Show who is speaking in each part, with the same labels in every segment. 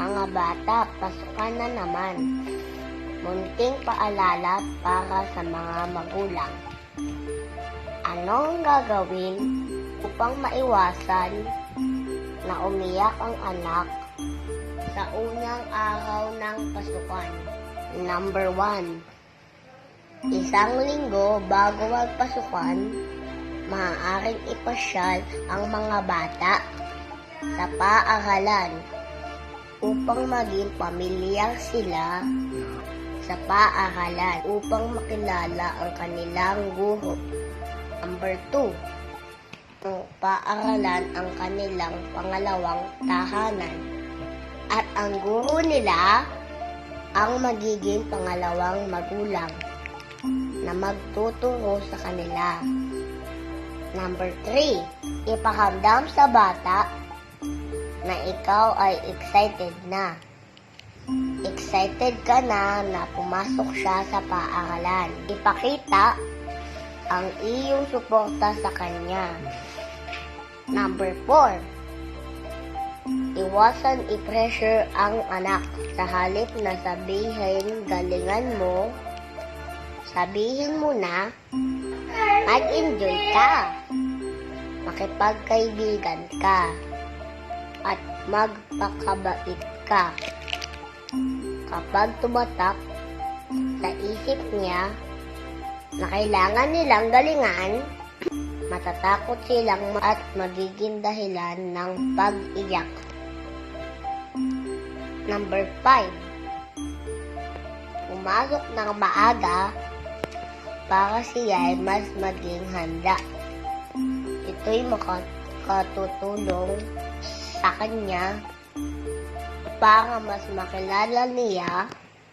Speaker 1: Mga bata, pasukan na naman. Munting paalala para sa mga magulang. Anong gagawin upang maiwasan na umiyak ang anak sa unang araw ng pasukan? Number one, isang linggo bago magpasukan, maaaring ipasyal ang mga bata sa paaralan upang maging pamilyar sila sa paaralan upang makilala ang kanilang guro. Number 2. Ang paaralan ang kanilang pangalawang tahanan. At ang guro nila ang magiging pangalawang magulang na magtuturo sa kanila. Number 3. Ipakamdam sa bata na ikaw ay excited na. Excited ka na na pumasok siya sa paaralan. Ipakita ang iyong suporta sa kanya. Number 4. Iwasan i-pressure ang anak. Sa halip na sabihin galingan mo, sabihin mo na mag-enjoy ka. Makipagkaibigan ka. At magpakabait ka. Kapag tumatak sa isip niya na kailangan nilang galingan, matatakot silang at magiging dahilan ng pag-iyak. Number 5. Pumasok ng maaga para siya ay mas maging handa. Ito'y makatutulong sa kanya para mas makilala niya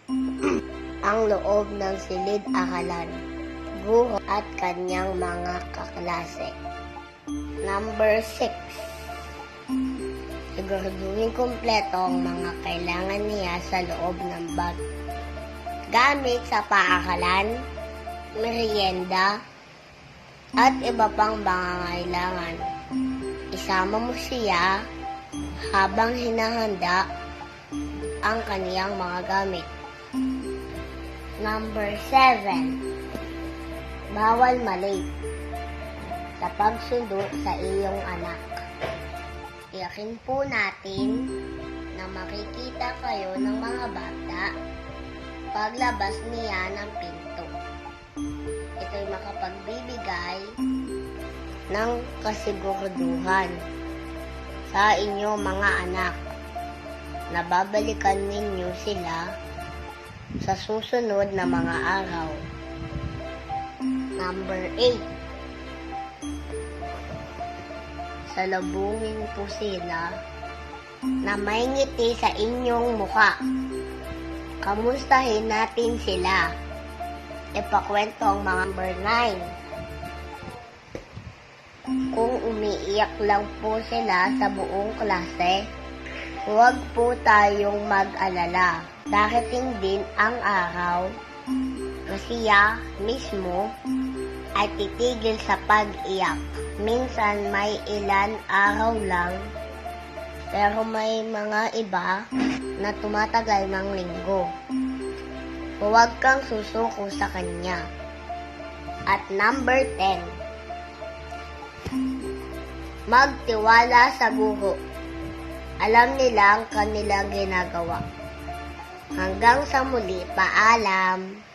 Speaker 1: ang loob ng silid-aralan, guro at kanyang mga kaklase. Number 6. Siguraduhin kumpleto ang mga kailangan niya sa loob ng bag. Gamit sa paaralan, merienda, at iba pang pangangailangan. Isama mo siya habang hinahanda ang kaniyang mga gamit. Number 7. Bawal malate sa pagsundo sa iyong anak. Iyakin po natin na makikita kayo ng mga bata paglabas niya ng pinto. Ito'y makapagbibigay ng kasiguraduhan sa inyong mga anak na babalikan ninyo sila sa susunod na mga araw. Number 8. Salubungin po sila na may ngiti sa inyong muka. Kamustahin natin sila. Ipakwento ang mga number 9. Kung umiiyak lang po sila sa buong klase, huwag po tayong mag-alala. Darating din ang araw na siya mismo ay titigil sa pag-iyak. Minsan may ilan araw lang, pero may mga iba na tumatagal ng linggo. Huwag kang susuko sa kanya. At number 10, magtiwala sa guro. Alam nila ang kanilang ginagawa. Hanggang sa muli, paalam.